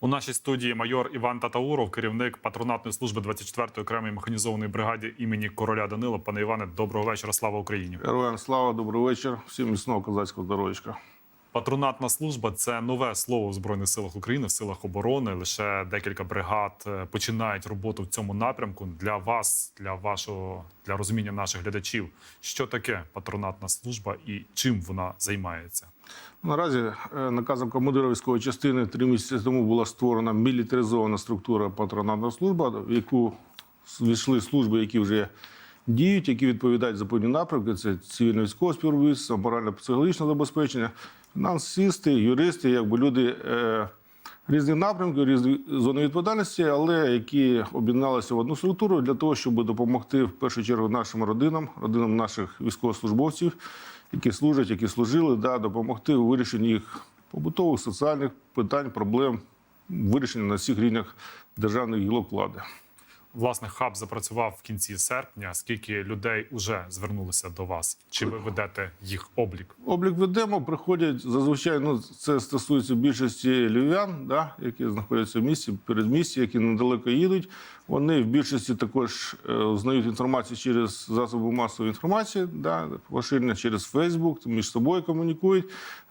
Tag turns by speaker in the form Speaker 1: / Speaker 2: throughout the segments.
Speaker 1: У нашій студії майор Іван Татауров, керівник патронатної служби 24-ї окремої механізованої бригади імені короля Данила. Пане Іване, доброго вечора. Слава Україні!
Speaker 2: Героям слава, добрий вечір. Всім міцного козацького здоров'ячка.
Speaker 1: Патронатна служба це нове слово в збройних силах України, в силах оборони. Лише декілька бригад е, починають роботу в цьому напрямку. Для вас, для вашого для розуміння наших глядачів, що таке патронатна служба і чим вона займається.
Speaker 2: Наразі е, наказом командира військової частини три місяці тому була створена мілітаризована структура патронатна служба, в яку війшли служби, які вже діють, які відповідають за певні напрямки. Це цивільне військове співробітництво, морально-психологічне забезпечення, фінансисти, юристи, якби люди. Е, Різних напрямків, різні зони відповідальності, але які об'єдналися в одну структуру для того, щоб допомогти в першу чергу нашим родинам, родинам наших військовослужбовців, які служать, які служили, да, допомогти у вирішенні їх побутових, соціальних питань, проблем, вирішення на всіх рівнях державних гілок влади.
Speaker 1: Власне, хаб запрацював в кінці серпня. Скільки людей вже звернулися до вас? Чи ви ведете їх облік?
Speaker 2: Облік ведемо, приходять зазвичай. Ну це стосується більшості львів'ян, да, які знаходяться в місті, передмісті, які недалеко їдуть. Вони в більшості також е, знають інформацію через засоби масової інформації, да, поширення через Фейсбук, між собою комунікують.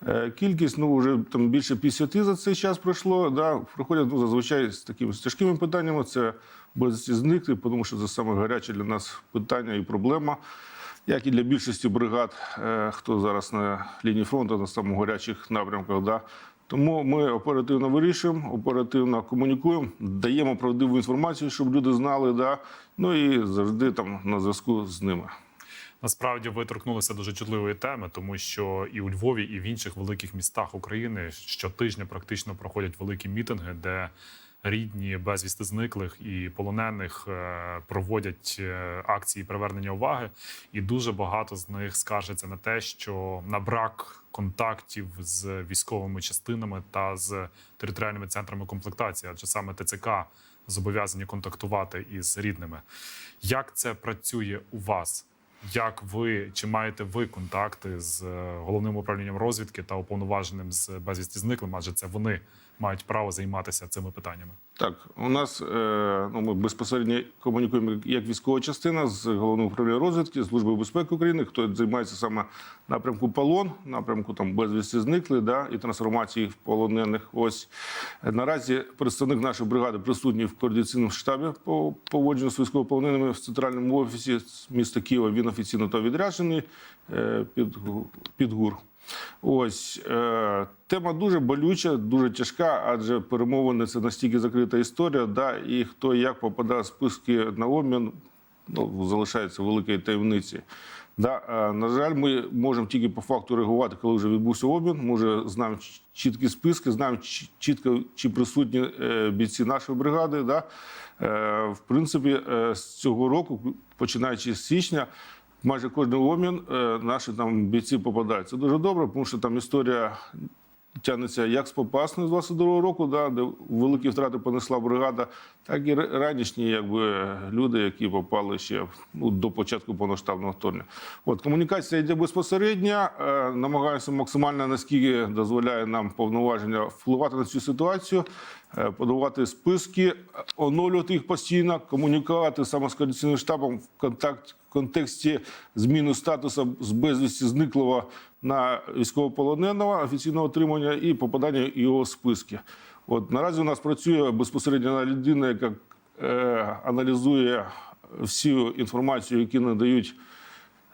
Speaker 2: Е, кількість ну вже там більше 50 за цей час пройшло. Да, приходять ну, зазвичай з такими з тяжкими питаннями. Це безвісті зникли, тому що це саме гаряче для нас питання і проблема як і для більшості бригад, е, хто зараз на лінії фронту на самих гарячих напрямках. Да. Тому ми оперативно вирішуємо, оперативно комунікуємо, даємо правдиву інформацію, щоб люди знали, да. ну і завжди там на зв'язку з ними.
Speaker 1: Насправді ви торкнулися дуже чутливої теми, тому що і у Львові, і в інших великих містах України щотижня практично проходять великі мітинги, де рідні безвісти зниклих і полонених е, проводять е, акції привернення уваги, і дуже багато з них скаржаться на те, що на брак контактів з військовими частинами та з територіальними центрами комплектації, адже саме ТЦК зобов'язані контактувати із рідними. Як це працює у вас? Як ви чи маєте ви контакти з е, головним управлінням розвідки та уповноваженим з безвісті зниклим? Адже це вони мають право займатися цими питаннями?
Speaker 2: Так, у нас е, ну, ми безпосередньо комунікуємо як військова частина з головним управлінням розвідки, Службою безпеки України, хто займається саме напрямку полон, напрямку там безвісті зникли, да, і трансформації в полонених. Ось наразі представник нашої бригади присутній в координаційному штабі по поводженню з військовополоненими в центральному офісі міста Києва. Він офіційно то відряджений е, під, під ГУР. Ось е, тема дуже болюча, дуже тяжка, адже перемовини це настільки закрита історія. Да, і хто як попадає в списки на обмін, ну залишається великої таємниці. Да, е, на жаль, ми можемо тільки по факту реагувати, коли вже відбувся обмін. Ми вже знаємо чіткі списки, знаємо чітко, чи присутні е, бійці нашої бригади. Да. В принципі, з цього року, починаючи з січня, майже кожен обмін е, наші там бійці попадають. Це дуже добре, тому що там історія тягнеться як з Попасної з 22-го року, да, де великі втрати понесла бригада, так і ранішні якби, люди, які попали ще ну, до початку повноштабного вторгнення. От комунікація йде безпосередньо. Е, намагаємося максимально наскільки дозволяє нам повноваження впливати на цю ситуацію, подавати списки, оновлювати їх постійно, комунікувати саме з координаційним штабом в контакт в контексті зміни статусу з безвісті зниклого на військовополоненого офіційного отримання і попадання його в списки. От наразі у нас працює безпосередньо людина, яка е, аналізує всю інформацію, які надають е,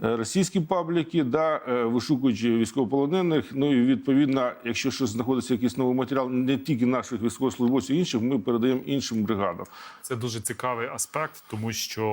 Speaker 2: російські пабліки, да, е, вишукуючи військовополонених. Ну і відповідно, якщо щось знаходиться якийсь новий матеріал, не тільки наших військовослужбовців, інших, ми передаємо іншим бригадам.
Speaker 1: Це дуже цікавий аспект, тому що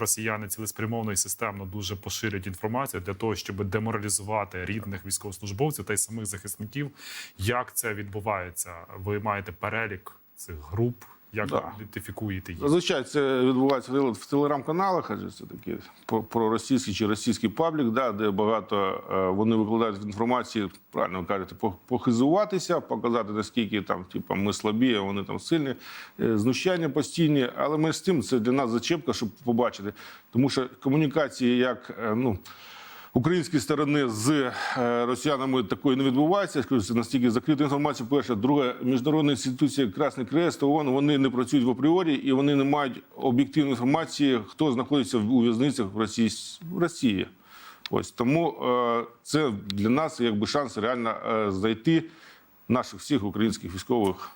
Speaker 1: росіяни цілеспрямовно і системно дуже поширюють інформацію для того, щоб деморалізувати рідних військовослужбовців та й самих захисників. Як це відбувається? Ви маєте перелік цих груп, як
Speaker 2: Да.
Speaker 1: ідентифікуєте їх?
Speaker 2: Зазвичай це відбувається в телеграм-каналах, адже це такі про- проросійський чи російський паблік, да, де багато е, вони викладають інформації, правильно ви кажете, по- похизуватися, показати наскільки там, типу, ми слабі, а вони там сильні, е, знущання постійні. Але ми з тим це для нас зачепка, щоб побачити. Тому що комунікації як е, ну. Української сторони з е, росіянами такої не відбувається. Скажу, це настільки закрита інформація. Перше, друге, міжнародні інституції Красний Крест, ООН, вони не працюють в апріорі і вони не мають об'єктивної інформації, хто знаходиться у в'язницях в Росії. В Росії. Ось тому е, це для нас якби шанс реально е, знайти наших всіх українських військових.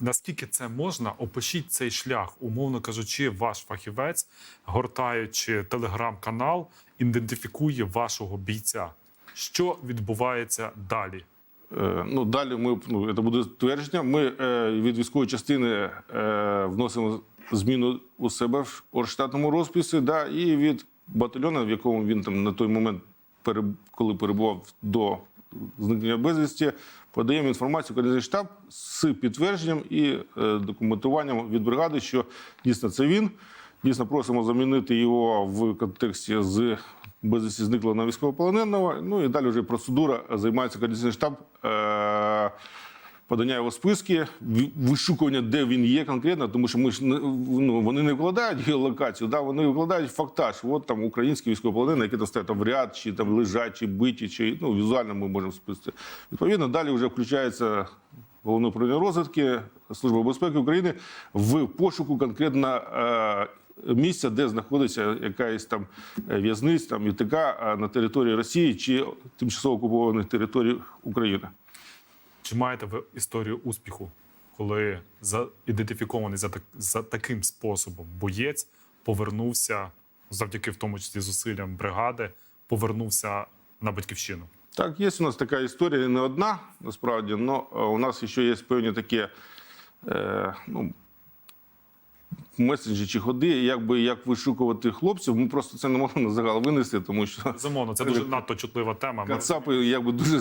Speaker 1: Наскільки це можна, опишіть цей шлях, умовно кажучи, ваш фахівець, гортаючи телеграм-канал, ідентифікує вашого бійця. Що відбувається далі?
Speaker 2: Е, Ну, далі ми ну, це буде твердження. Ми е, від військової частини е, вносимо зміну у себе в орштатному розписі, да, і від батальйону, в якому він там на той момент, пере- коли перебував до зникнення безвісті, подаємо інформацію координаційний штаб з підтвердженням і е, документуванням від бригади, що дійсно це він. Дійсно, просимо замінити його в контексті з безвісті зниклого на військовополоненого. Ну і далі вже процедура займається координаційний штаб. Подання його списки, вишукування, де він є конкретно, тому що ми ж ну, вони не вкладають геолокацію, да, вони викладають фактаж. От там українські військовополонені, які там стоять там в ряд, чи там лежать, чи биті, чи ну візуально ми можемо списати. Відповідно, далі вже включається головне управління розвідки, Служба безпеки України в пошуку конкретно е, місця, де знаходиться якась там е, в'язниць, там ІТК е, на території Росії чи тимчасово окупованих територій України.
Speaker 1: Чи маєте ви історію успіху, коли за ідентифікований за, так, за таким способом боєць повернувся завдяки в тому числі зусиллям бригади, повернувся на батьківщину?
Speaker 2: Так, є у нас така історія, не одна, насправді, але у нас ще є певні такі е, ну, меседжі чи ходи, якби як вишукувати хлопців. Ми просто це не можемо на загал винести, тому що
Speaker 1: Безумовно, це дуже надто чутлива тема.
Speaker 2: Кацапи якби дуже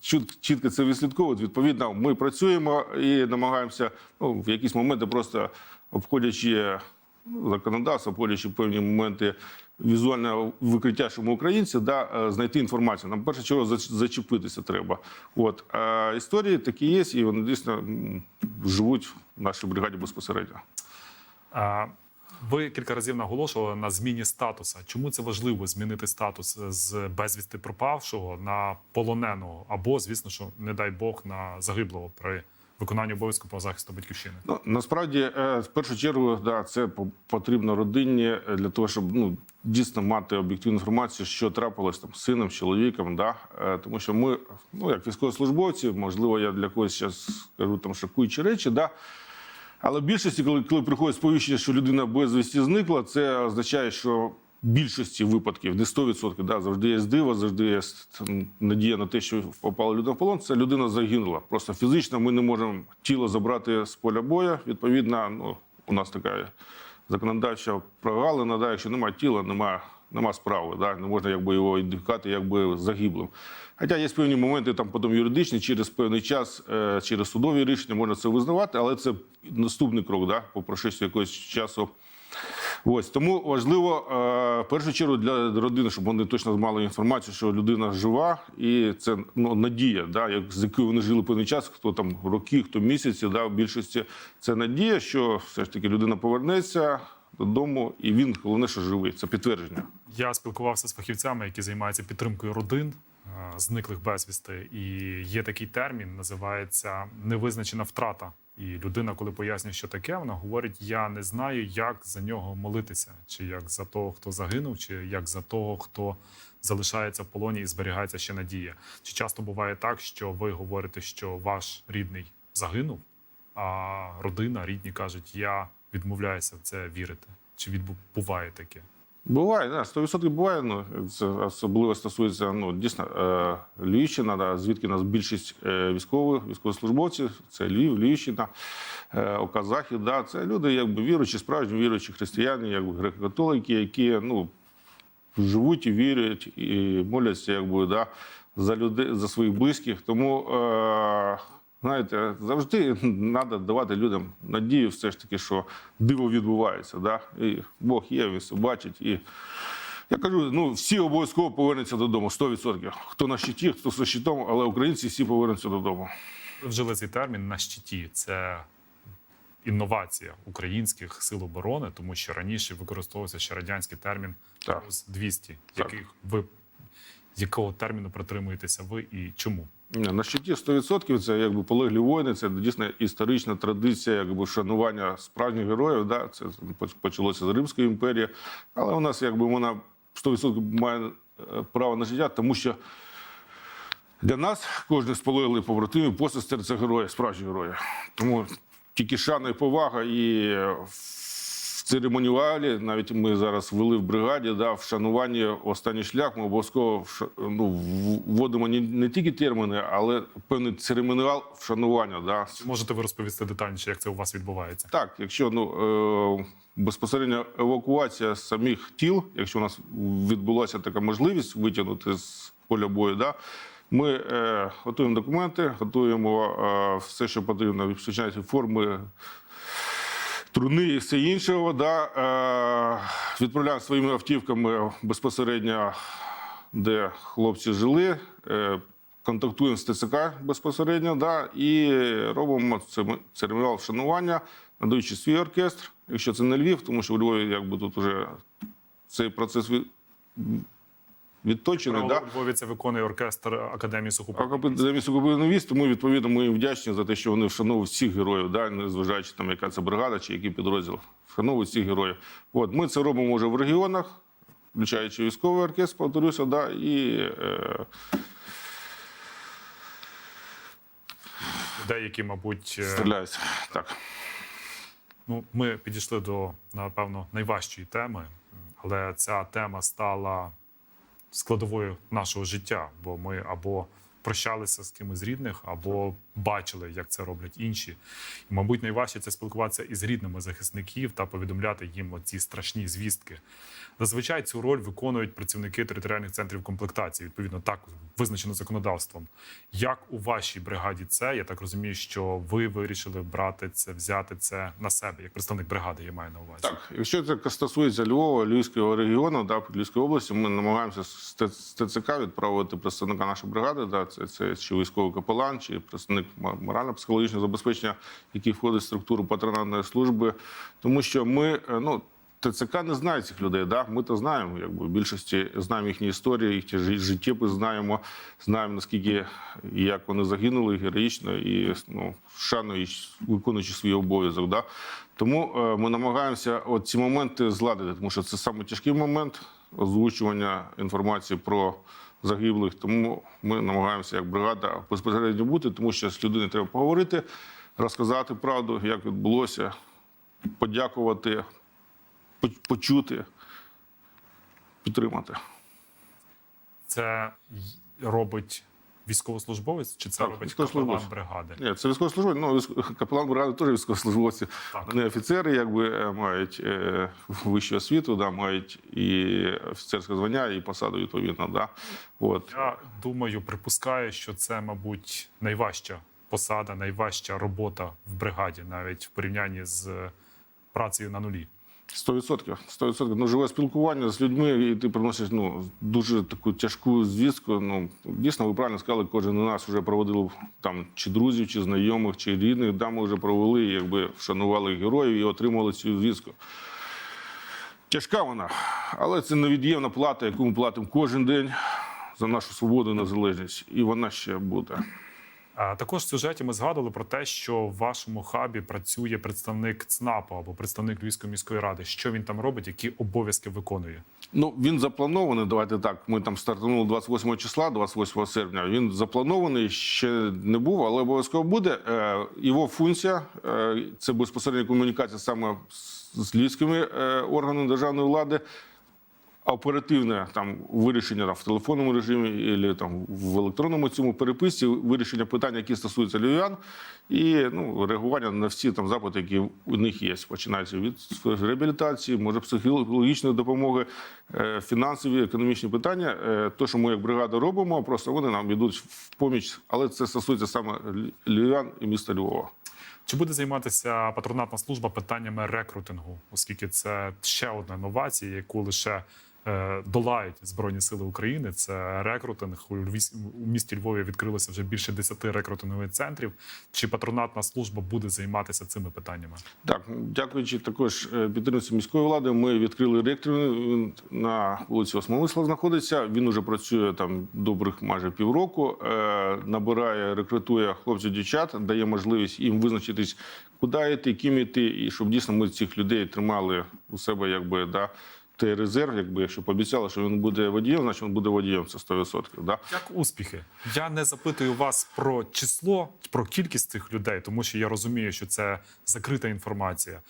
Speaker 2: чіт- чітко це відслідковують. Відповідно, ми працюємо і намагаємося ну, в якісь моменти просто обходячи законодавство, обходячи певні моменти візуального викриття, що ми українці, да, е, знайти інформацію. Нам перше чого зачепитися треба. От а історії такі є, і вони дійсно живуть в нашій бригаді безпосередньо.
Speaker 1: Ви кілька разів наголошували на зміні статуса. Чому це важливо змінити статус з безвісти пропавшого на полоненого, або, звісно, що не дай Бог на загиблого при виконанні обов'язку по захисту батьківщини?
Speaker 2: Ну, насправді, е, в першу чергу, да, це по- потрібно родині е, для того, щоб ну, дійсно мати об'єктивну інформацію, що трапилось там з сином, чоловіком. Да? Е, Тому що ми, ну, як військовослужбовці, можливо, я для когось зараз скажу там шокуючі речі, да? Але в більшості, коли, коли приходить сповіщення, що людина безвісті зникла, це означає, що в більшості випадків, не 100%, да, завжди є диво, завжди є надія на те, що попала людина в полон. Це людина загинула. Просто фізично ми не можемо тіло забрати з поля бою. Відповідно, ну, у нас така законодавча прогалина, да, якщо немає тіла, немає, нема справи. Да, не можна якби, його ідентифікувати якби загиблим. Хоча є певні моменти, там потім юридичні, через певний час, е, через судові рішення можна це визнавати, але це наступний крок, да, по прошестві якогось часу. Ось тому важливо е, в першу чергу для родини, щоб вони точно мали інформацію, що людина жива, і це ну, надія, да, як з якою вони жили певний час, хто там роки, хто місяці, да, в більшості це надія, що все ж таки людина повернеться додому, і він головне, що живий. Це підтвердження.
Speaker 1: Я спілкувався з фахівцями, які займаються підтримкою родин е, зниклих безвісти. І є такий термін, називається невизначена втрата. І людина, коли пояснює, що таке, вона говорить: я не знаю, як за нього молитися, чи як за того, хто загинув, чи як за того, хто залишається в полоні і зберігається ще надія. Чи часто буває так, що ви говорите, що ваш рідний загинув, а родина, рідні кажуть, я відмовляюся в це вірити? Чи відбу- буває таке?
Speaker 2: Буває, да, 100% буває. Ну, це особливо стосується ну, дійсно е, Львівщина, да, звідки у нас більшість е, військових, військовослужбовців, це Львів, Львівщина, е, Ока Захід. Да, це люди, якби віруючі, справжні віруючі християни, якби греко-католики, які ну, живуть і вірять, і моляться якби, да, за людей, за своїх близьких. Тому, е, знаєте, завжди треба давати людям надію, все ж таки, що диво відбувається. Да? І Бог є, він все бачить. І я кажу, ну всі обов'язково повернуться додому, 100%. Хто на щиті, хто за щитом, але українці всі повернуться додому.
Speaker 1: Вжили цей термін на щиті. Це інновація українських сил оборони, тому що раніше використовувався ще радянський термін
Speaker 2: Так.
Speaker 1: 200
Speaker 2: Так.
Speaker 1: яких ви якого терміну притримуєтеся ви і чому?
Speaker 2: На щиті 100% це якби полеглі воїни, це дійсно історична традиція, якби шанування справжніх героїв. Да? Це почалося з Римської імперії, але у нас якби вона 100% має е, право на життя, тому що для нас кожен з полеглих побратимів посестер це герої, справжні герої. Тому тільки шана і повага і в церемоніалі, навіть ми зараз ввели в бригаді, да, в шануванні останній шлях ми обов'язково ну, вводимо не, не тільки терміни, але певний церемоніал вшанування. Да.
Speaker 1: Можете ви розповісти детальніше, як це у вас відбувається?
Speaker 2: Так, якщо ну, е, безпосередньо евакуація самих тіл, якщо у нас відбулася така можливість витягнути з поля бою, да, ми е, готуємо документи, готуємо е, все, що потрібно, сучасні форми, труни і все іншого. Да, е, відправляємо своїми автівками безпосередньо, де хлопці жили. Е, контактуємо з ТЦК безпосередньо, да, і робимо це церемоніал вшанування, надаючи свій оркестр, якщо це не Львів, тому що у Львові якби тут вже цей процес відточений. Да?
Speaker 1: У Львові це виконує оркестр Академії сухопутних.
Speaker 2: Академії сухопутних військ, тому відповідно ми їм вдячні за те, що вони вшановують всіх героїв, да, незважаючи там, яка це бригада чи який підрозділ. Вшановують всіх героїв. От ми це робимо вже в регіонах, включаючи військовий оркестр, повторюся, да, і е,
Speaker 1: Деякі, мабуть, е,
Speaker 2: стріляються. Так.
Speaker 1: Ну, ми підійшли до напевно найважчої теми, але ця тема стала складовою нашого життя, бо ми або прощалися з кимось з рідних, або бачили, як це роблять інші. І, мабуть, найважче це спілкуватися із рідними захисників та повідомляти їм оці страшні звістки. Зазвичай цю роль виконують працівники територіальних центрів комплектації, відповідно, так визначено законодавством. Як у вашій бригаді це? Я так розумію, що ви вирішили брати це, взяти це на себе, як представник бригади, я маю на увазі.
Speaker 2: Так, якщо це стосується Львова, Львівського регіону, да, Львівської області, ми намагаємося з ТЦК відправити представника нашої бригади, да, це, це чи військовий капелан, чи представник м- морально-психологічного забезпечення, який входить в структуру патронатної служби. Тому що ми, е, ну, ТЦК не знає цих людей, да? ми то знаємо, якби в більшості знаємо їхні історії, їхні жи- життєпис знаємо, знаємо наскільки і як вони загинули героїчно і ну, шануючи, виконуючи свій обов'язок. Да? Тому е, ми намагаємося от ці моменти зладити, тому що це саме момент озвучування інформації про загиблих. Тому ми намагаємося як бригада безпосередньо бути, тому що з людиною треба поговорити, розказати правду, як відбулося, подякувати, почути, підтримати.
Speaker 1: Це робить військовослужбовець, чи це
Speaker 2: Так,
Speaker 1: робить капелан бригади?
Speaker 2: Ні, це військовослужбовець, ну військ- капелан бригади теж військовослужбовці.
Speaker 1: Так.
Speaker 2: Вони офіцери, якби е, мають е, вищу освіту, да, мають і офіцерське звання, і посаду відповідно. Да. От.
Speaker 1: Я думаю, припускаю, що це, мабуть, найважча посада, найважча робота в бригаді, навіть в порівнянні з працею на нулі.
Speaker 2: 100%. 100%. Ну, живе спілкування з людьми, і ти приносиш ну, дуже таку тяжку звістку. Ну, дійсно, ви правильно сказали, кожен у нас вже проводив там чи друзів, чи знайомих, чи рідних. Да, ми вже провели, якби вшанували героїв і отримали цю звістку. Тяжка вона, але це невід'ємна плата, яку ми платимо кожен день за нашу свободу і незалежність. І вона ще буде.
Speaker 1: Також в сюжеті ми згадували про те, що в вашому хабі працює представник ЦНАПу або представник Львівської міської ради. Що він там робить, які обов'язки виконує?
Speaker 2: Ну, він запланований. Давайте так. Ми там стартанули 28 числа, 28 серпня. Він запланований, ще не був, але обов'язково буде. Е, Його функція е, це безпосередня комунікація саме з- з львівськими е, органами державної влади. Оперативне там вирішення там, в телефонному режимі або там в електронному цьому переписці, вирішення питань, які стосуються львів'ян, і ну, реагування на всі там запити, які у них є. Починається від реабілітації, може психологічної допомоги, е, фінансові, економічні питання. Е, То, що ми як бригада робимо, просто вони нам йдуть в поміч, але це стосується саме львів'ян і міста Львова.
Speaker 1: Чи буде займатися патронатна служба питаннями рекрутингу, оскільки це ще одна новація, яку лише долають збройні сили України. Це рекрутинг у у місті Львові відкрилося вже більше 10 рекрутингових центрів. Чи патронатна служба буде займатися цими питаннями?
Speaker 2: Так, дякуючи також е, підтримці міської влади, ми відкрили ректор на вулиці Осмомисла. Знаходиться. Він уже працює там добрих майже півроку. Е, набирає, рекрутує хлопців, дівчат, дає можливість їм визначитись, куди йти, ким йти, і щоб дійсно ми цих людей тримали у себе, якби да. Той резерв, якби якщо пообіцяли, що він буде водієм, значить він буде водієм. Це 100%. Да?
Speaker 1: Як успіхи? Я не запитую вас про число, про кількість цих людей, тому що я розумію, що це закрита інформація.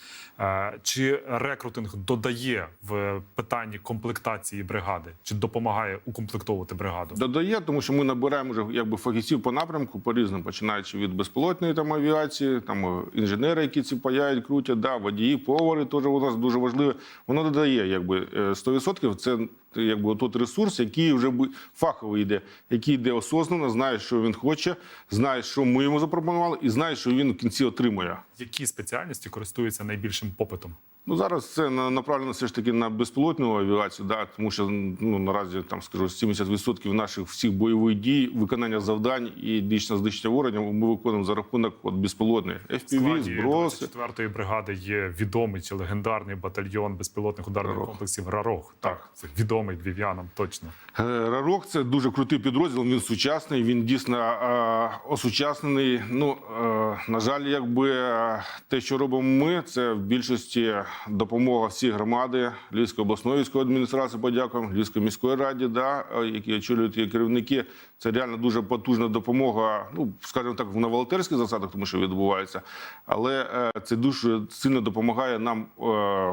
Speaker 1: Е, Чи рекрутинг додає в питанні комплектації бригади, чи допомагає укомплектовувати бригаду?
Speaker 2: Додає, тому що ми набираємо вже якби фахівців по напрямку по різним, починаючи від безпілотної там авіації, там інженери, які ці паяють, крутять, да, водії, повари теж у нас дуже важливо. Воно додає, якби е, 100% це якби тот ресурс, який вже фахово йде, який йде осознанно, знає, що він хоче, знає, що ми йому запропонували, і знає, що він в кінці отримує.
Speaker 1: Які спеціальності користуються найбільшим попитом?
Speaker 2: Ну зараз це на- направлено все ж таки на безпілотну авіацію, да, тому що ну наразі там скажу 70% наших всіх бойових дій, виконання завдань і дійсно знищення ворога ми виконуємо за рахунок от безпілотних
Speaker 1: В
Speaker 2: FPV, зброси.
Speaker 1: 24-ї бригади є відомий чи легендарний батальйон безпілотних ударних
Speaker 2: «Рарог».
Speaker 1: комплексів Рарог.
Speaker 2: Так.
Speaker 1: це відомий львів'янам точно.
Speaker 2: Е, Рарок це дуже крутий підрозділ. Він сучасний. Він дійсно е, осучаснений. Ну е, на жаль, якби е, те, що робимо ми, це в більшості допомога всі громади Львівської обласної військової адміністрації. Подякуємо Львівської міської раді, да, е, які очолюють керівники. Це реально дуже потужна допомога. Ну скажімо так, на волонтерських засадах, тому що відбувається, але е, це дуже сильно допомагає нам е,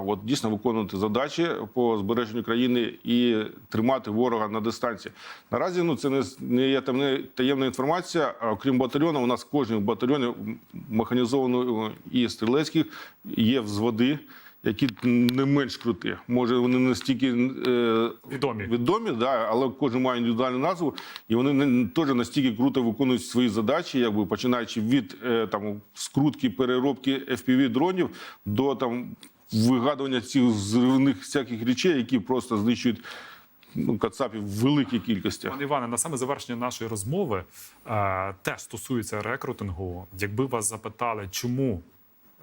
Speaker 2: от дійсно виконувати задачі по збереженню країни і тримати ворога на дистанції. Наразі ну це не, не є таємна, інформація. Окрім батальйону, у нас в кожному батальйоні механізованого і стрілецьких є взводи. Які не менш круті, може вони не стільки е,
Speaker 1: Відомі.
Speaker 2: відомі, да, але кожен має індивідуальну назву, і вони не теж настільки круто виконують свої задачі, якби починаючи від е, там скрутки, переробки fpv дронів до там вигадування цих зривних всяких речей, які просто знищують ну, кацапів в великій кількості.
Speaker 1: Пане Іване, на саме завершення нашої розмови е, теж стосується рекрутингу. Якби вас запитали, чому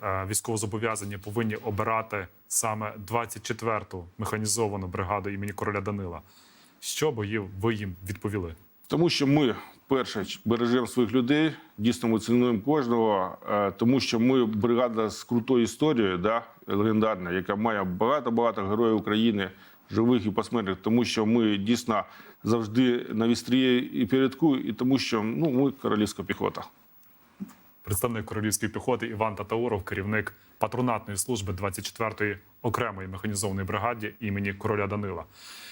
Speaker 1: військовозобов'язані повинні обирати саме 24-ту механізовану бригаду імені короля Данила, що би ви їм відповіли?
Speaker 2: Тому що ми перше бережемо своїх людей, дійсно ми цінуємо кожного, е, тому що ми бригада з крутою історією, да, легендарна, яка має багато-багато героїв України, живих і посмертних, тому що ми дійсно завжди на вістрії і передку, і тому що ну ми королівська піхота.
Speaker 1: Представник королівської піхоти Іван Татауров, керівник патронатної служби 24-ї окремої механізованої бригаді імені короля Данила.